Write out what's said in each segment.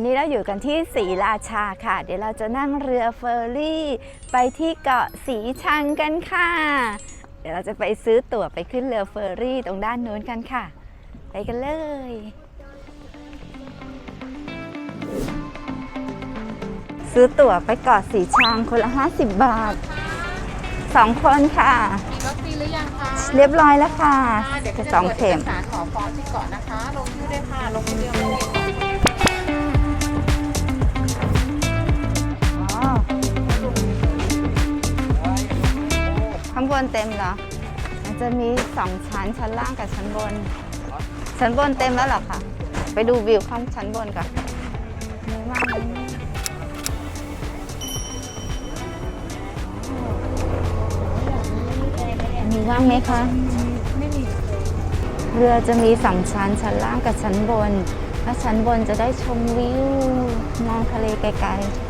อนนี้เราอยู่กันที่ศรีราชาค่ะ เดี๋ยวเราจะนั่งเรือเฟอร์รี่ ไปที่เกาะสีชังกันค่ะ เดี๋ยวเราจะไปซื้อตั๋วไปขึ้นเรือเฟอร์รี่ตรงด้านนู้นกันค่ะ ไปกันเลยซื้อตั๋วไปเกาะสีชังคนละ 50 บาทสองคนค่ะ มีวัคซีนหรือยังคะเรียบร้อยแล้วค่ะอ่าเดี๋ยวจะจะสองตรวจเข็มอกสารขอฟอร์มที่เกาะนะคะ ลงชื่อด้วยค่ะ ลงชื่อเดียวไม่มีของ ข้างบนเต็มเหรอมันจะมีสองชั้นชั้นล่างกับชั้นบน ชั้นบนเต็มแล้วเหรอคะไปดูวิวข้างชั้นบนก่อนมีว่างไหมมีว่างไหมคะไม่มีเรือจะมีสองชั้นชั้นล่างกับชั้นบน ถ้าชั้นบนจะได้ชมวิวมองทะเลไกลๆ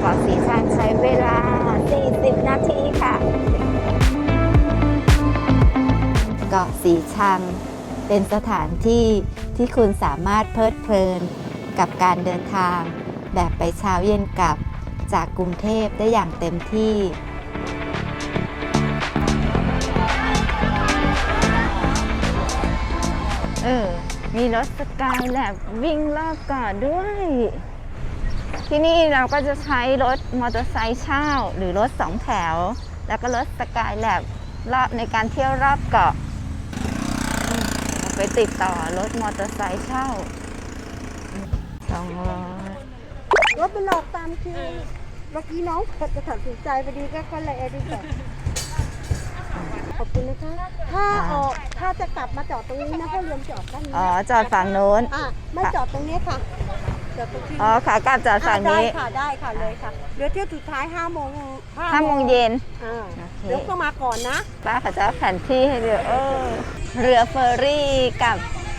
เรือไปเกาะสีชังใช้เวลา 40 นาทีค่ะ เกาะสีชัง เป็นสถานที่ที่คุณสามารถเพลิดเพลิน กับการเดินทาง แบบไปเช้าเย็นกลับจากกรุงเทพได้อย่างเต็มที่เออมีรถสกายแลบวิ่งรอบเกาะด้วย ที่นี่เราก็จะใช้รถมอเตอร์ไซค์เช่า หรือรถสองแถว แล้วก็รถสกายแลบรอบในการเที่ยวรอบเกาะอืมเราไปติดต่อรถมอเตอร์ไซค์เช่าสองร้อยรถไปหลอกตามคิวเมื่อกี้น้องจะตัดสินใจพอดีก็ก็เลยดีกว่าขอบคุณนะคะถ้าออกถ้าจะกลับมาจอดตรงนี้นะให้เรียนจอดด้านนี้อ๋อ จอดฝั่งโน้นอะไม่จอดตรงนี้ค่ะ จอดตรงที่อ๋อขากลับจอดฝั่งได้นี้ค่ะได้ค่ะเลยค่ะเรือเที่ยวสุดท้าย5โมงห้าโมงเย็น อ่าโอเค เดี๋ยวก็มาก่อนนะ ป้าเขาจะเอาแผนที่ให้ดูเออเรือเฟอร์รี่กับ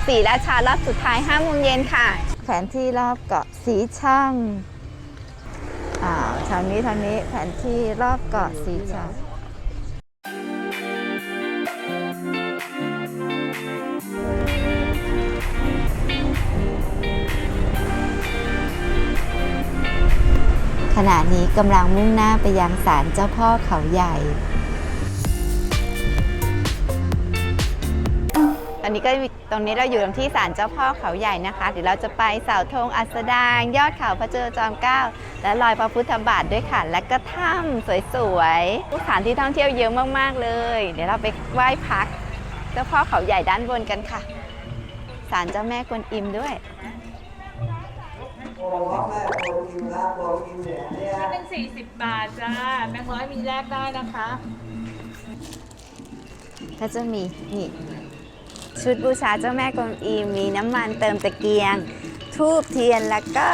สีราชารอบสุดท้าย5โมงเย็นค่ะ แผนที่รอบเกาะสีช่างอ่าวทางนี้ทางนี้แผนที่รอบเกาะสีช่าง ขณะนี้กำลังมุ่งหน้าไปยังศาลเจ้าพ่อเขาใหญ่ ตอนนี้ก็ตรงนี้เราอยู่ที่ศาลเจ้าพ่อเขาใหญ่นะคะ เดี๋ยวเราจะไปเสาธงอัสดาง ยอดเขาพระเจ้าจอมเกล้า และรอยพระพุทธบาทด้วยค่ะ และก็ถ้ำสวยๆสถานที่ท่องเที่ยวเยอะมากๆเลย เดี๋ยวเราไปไหว้พักเจ้าพ่อเขาใหญ่ด้านบนกันค่ะศาลเจ้าแม่กวนอิมด้วย เป็น40 บาทจ้าแบงค์ร้อยมีแลกได้นะคะ ก็จะมีนี่ชุดบูชาเจ้าแม่กวนอิมมีน้ำมันเติมตะเกียง ทูบเทียนแล้วก็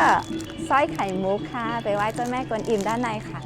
สร้อยไข่มุกค่ะ ไปไหว้เจ้าแม่กวนอิมด้านในค่ะ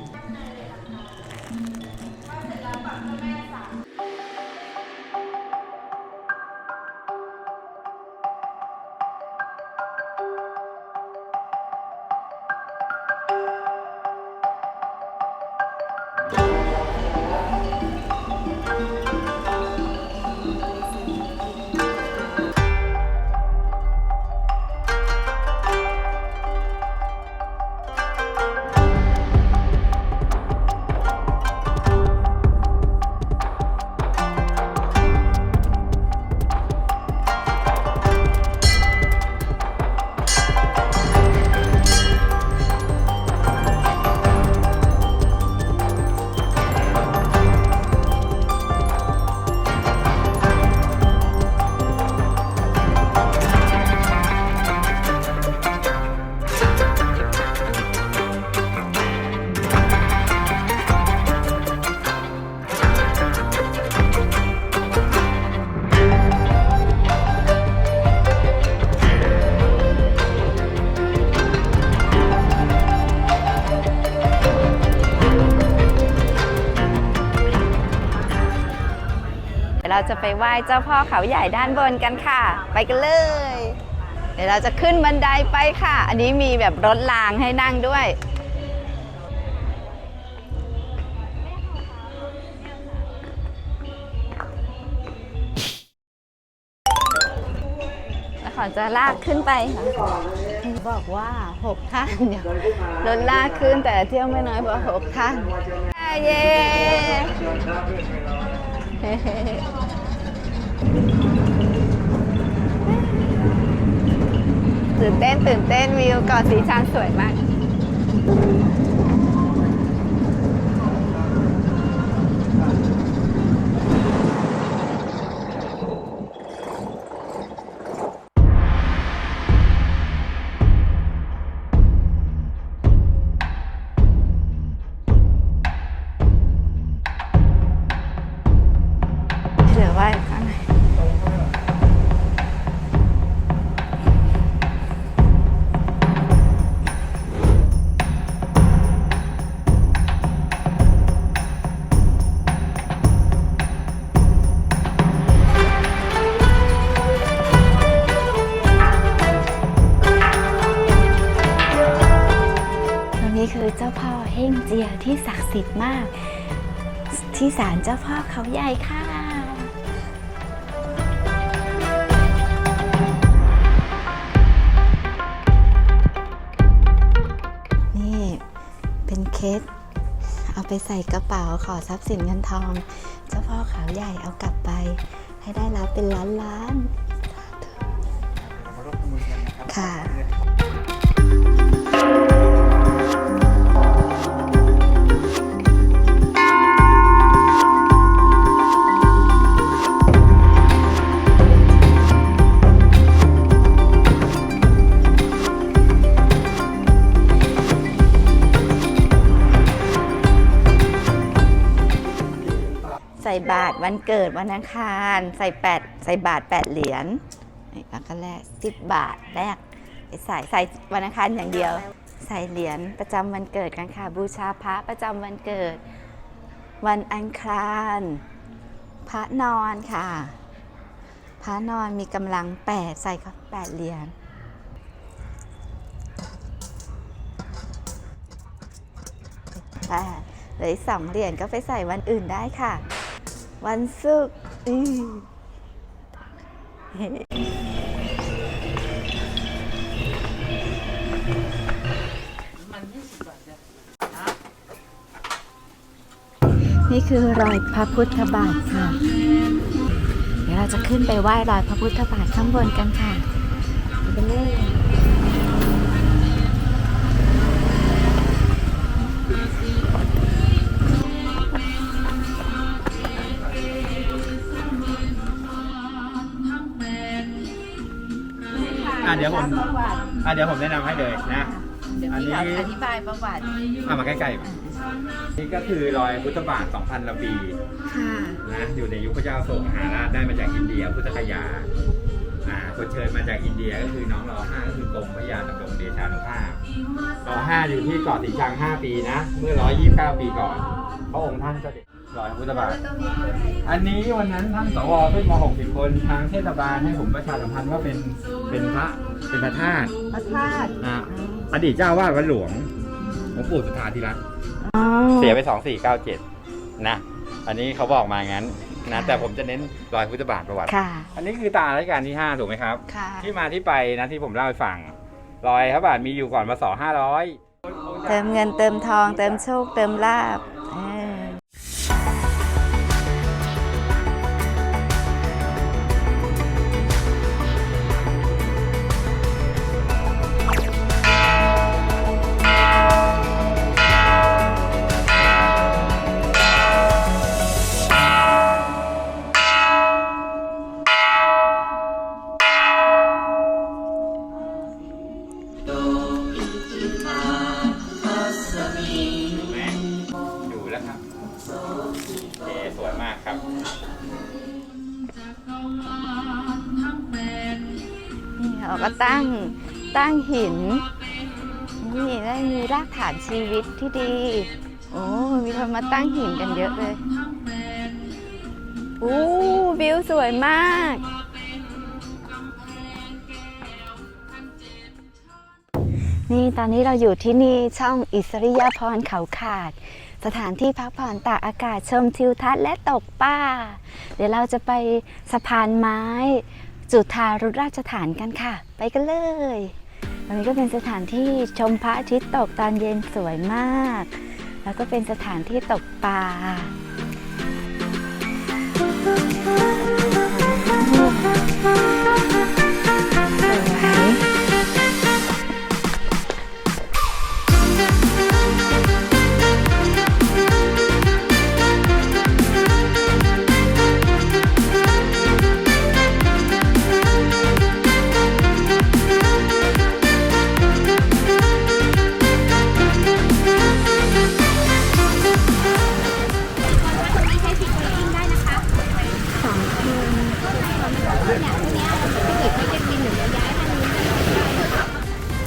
ไปไหว้เจ้าพ่อเขาใหญ่ด้านบนกันค่ะ ไปกันเลย เดี๋ยวเราจะขึ้นบันไดไปค่ะ อันนี้มีแบบรถรางให้นั่งด้วย แล้วขอจะลากขึ้นไปค่ะ บอกว่าหกท่านเดี๋ยวรถลากขึ้นแต่เที่ยวไม่น้อยกว่าหกท่านเย้ ตื่นเต้นตื่นเต้นวิวเกาะสีชังสวยมาก เจ้าพ่อเขาใหญ่ค่ะนี่เป็นเคสเอาไปใส่กระเป๋าขอทรัพย์สินเงินทอง เจ้าพ่อเขาใหญ่เอากลับไป ให้ได้รับเป็นล้านล้านๆค่ะ บาทวันเกิดวันอังคารใส่แปดใส่บาทแปดเหรียญนี่แล้วก็แลกสิบบาทแรกไปใส่ใส่วันอังคารอย่างเดียว ใส่เหรียญประจำวันเกิดกันค่ะ บูชาพระประจำวันเกิด วันอังคาร พระนอนค่ะ พระนอนมีกำลังแปดใส่เขาแปดเหรียญแปดเหลือสองเหรียญก็ไปใส่วันอื่นได้ค่ะ วันศุกร์นี่คือรอยพระพุทธบาทค่ะ เดี๋ยวเราจะขึ้นไปไหว้รอยพระพุทธบาทข้างบนกันค่ะไปเลย เดี๋ยวผมอะเดี๋ยวผมแนะนำให้เลยนะ เดี๋ยวอันพี่นี้ขออธิบายประวัติเอามาใกล้ๆ นี่ก็คือรอยพุทธบาท 2,000ละปีค่ะ นะอยู่ในยุคพระเจ้าโศกมหาราชได้มาจากอินเดียพุทธคยาอ่าคนเชิญมาจากอินเดียก็คือน้องรอห้าก็คือกรมพระยาดำรงเดชานุภาพรอห้าอยู่ที่เกาะสีชัง 5 ปีนะ เมื่อ 129 ปีก่อน พระองค์ท่านเสด็จ รอยพุทธบาท อันนี้วันนั้นท่านสวขึ้นมา60 คนทางเทศบาลให้ผมประชาสัมพันธ์ว่าเป็นเป็นพระเป็นพระธาตุพระธาตุนะอดีตเจ้าวาดวัดหลวงหลวงปู่สุทธาธิรัตน์อ๋อเสียไป 2497 นะ อันนี้เขาบอกมางั้นนะแต่ผมจะเน้นรอยพุทธบาทประวัติ ค่ะ อันนี้คือตารัชกาลที่ 5 ถูกไหมครับ ค่ะ ที่มาที่ไปนะที่ผมเล่าให้ฟัง รอยพระบาทมีอยู่ก่อนมาสอ500 เติมเงินเติมทองเติมโชคเติมลาบ ตั้งตั้งหิน นี่ได้มีรากฐานชีวิตที่ดี โอ้มีคนมาตั้งหินกันเยอะเลยอู้วิวสวยมากนี่ตอนนี้เราอยู่ที่นี่ช่องอิสริยาพรเขาขาด สถานที่พักผ่อนตากอากาศชมทิวทัศน์และตกปลาเดี๋ยวเราจะไปสะพานไม้ จุธารุราชฐานกันค่ะ ไปกันเลยวันนี้ก็เป็นสถานที่ชมพระอาทิตย์ตกตอนเย็นสวยมาก แล้วก็เป็นสถานที่ตกปลาส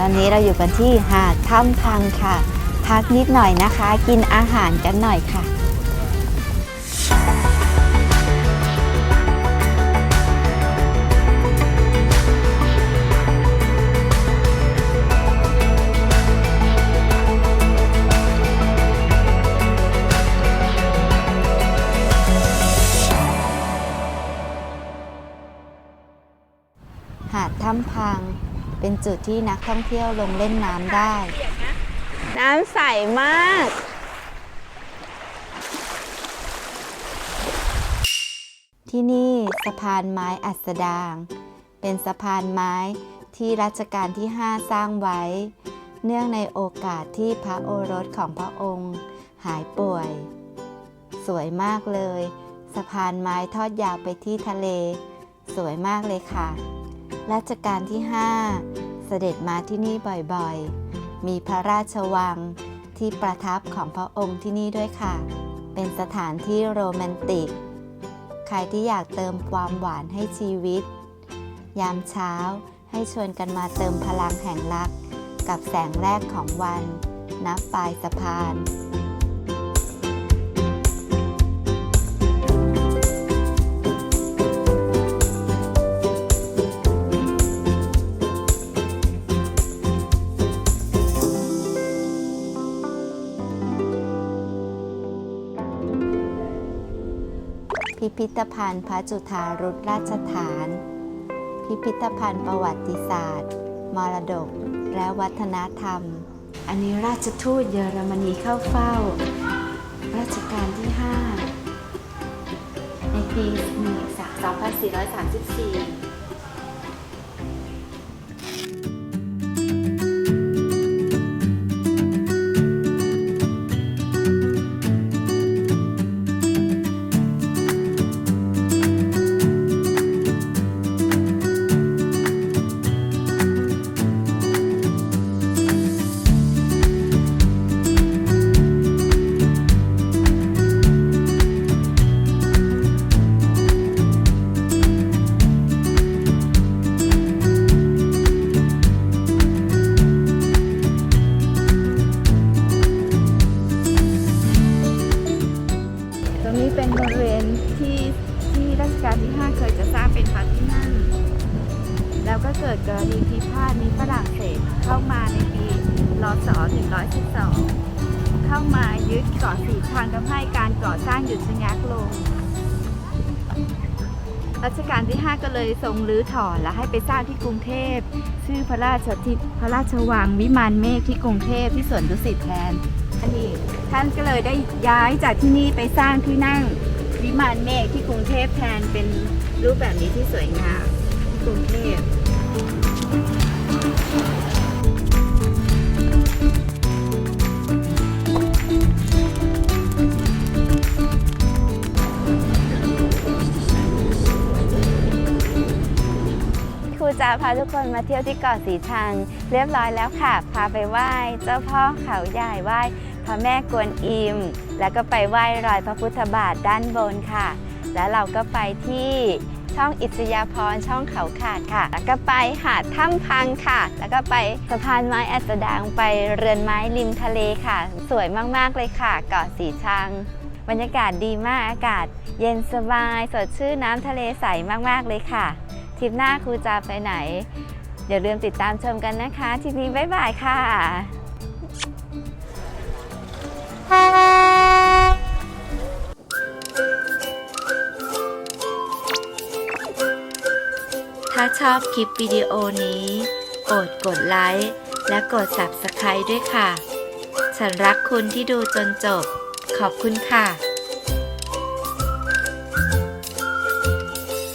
อนนี้เราอยู่กันที่หาดถ้ำพังค่ะ พักนิดหน่อยนะคะ กินอาหารกันหน่อยค่ะหาดถ้ำพัง เป็นจุดที่นักท่องเที่ยวลงเล่นน้ำได้ น้ำใสมาก ที่นี่สะพานไม้อัสดาง เป็นสะพานไม้ที่รัชกาลที่ 5 สร้างไว้ เนื่องในโอกาสที่พระโอรสของพระองค์ หายป่วย สวยมากเลย สะพานไม้ทอดยาวไปที่ทะเล สวยมากเลยค่ะ รัชกาลที่ 5 เสด็จมาที่นี่บ่อยๆ มีพระราชวังที่ประทับของพระองค์ที่นี่ด้วยค่ะ เป็นสถานที่โรแมนติก ใครที่อยากเติมความหวานให้ชีวิต ยามเช้าให้ชวนกันมาเติมพลังแห่งรัก กับแสงแรกของวัน นับปลายสะพาน พิพิธภัณฑ์พระจุฑารุตราชฐาน พิพิธภัณฑ์ประวัติศาสตร์ มรดก และวัฒนธรรม อันนี้ราชทูตเยอรมนีเข้าเฝ้ารัชกาลที่ 5 ในปี 2434 ก็เลยทรงรื้อถอนและให้ไปสร้างที่กรุงเทพชื่อพระราชทิพระราชวังวิมานเมฆที่กรุงเทพที่สวนดุสิตแทนอันนี้ท่านก็เลยได้ย้ายจากที่นี่ไปสร้างที่นั่งวิมานเมฆที่กรุงเทพแทนเป็นรูปแบบนี้ที่สวยงามที่กรุงเทพ รูจะพาทุกคนมาเที่ยวที่เกาะสีชัง เรียบร้อยแล้วค่ะ พาไปไหว้เจ้าพ่อเขาใหญ่ไหว้พระแม่กวนอิม แล้วก็ไปไหว้รอยพระพุทธบาทด้านบนค่ะ แล้วเราก็ไปที่ช่องอิสยาพรช่องเขาขาดค่ะ แล้วก็ไปหาดถ้ำพังค่ะ แล้วก็ไปสะพานไม้อัสดางไปเรือนไม้ริมทะเลค่ะ สวยมากๆเลยค่ะ เกาะสีชัง บรรยากาศดีมากอากาศ เย็นสบาย สดชื่นน้ำทะเลใสมากๆเลยค่ะ ทริปหน้าครูจะไปไหน อย่าลืมติดตามชมกันนะคะทริปนี้บ๊ายบายค่ะถ้าชอบคลิปวิดีโอนี้ โปรดกดไลค์ และกด Subscribe ด้วยค่ะ ฉันรักคุณที่ดูจนจบ ขอบคุณค่ะ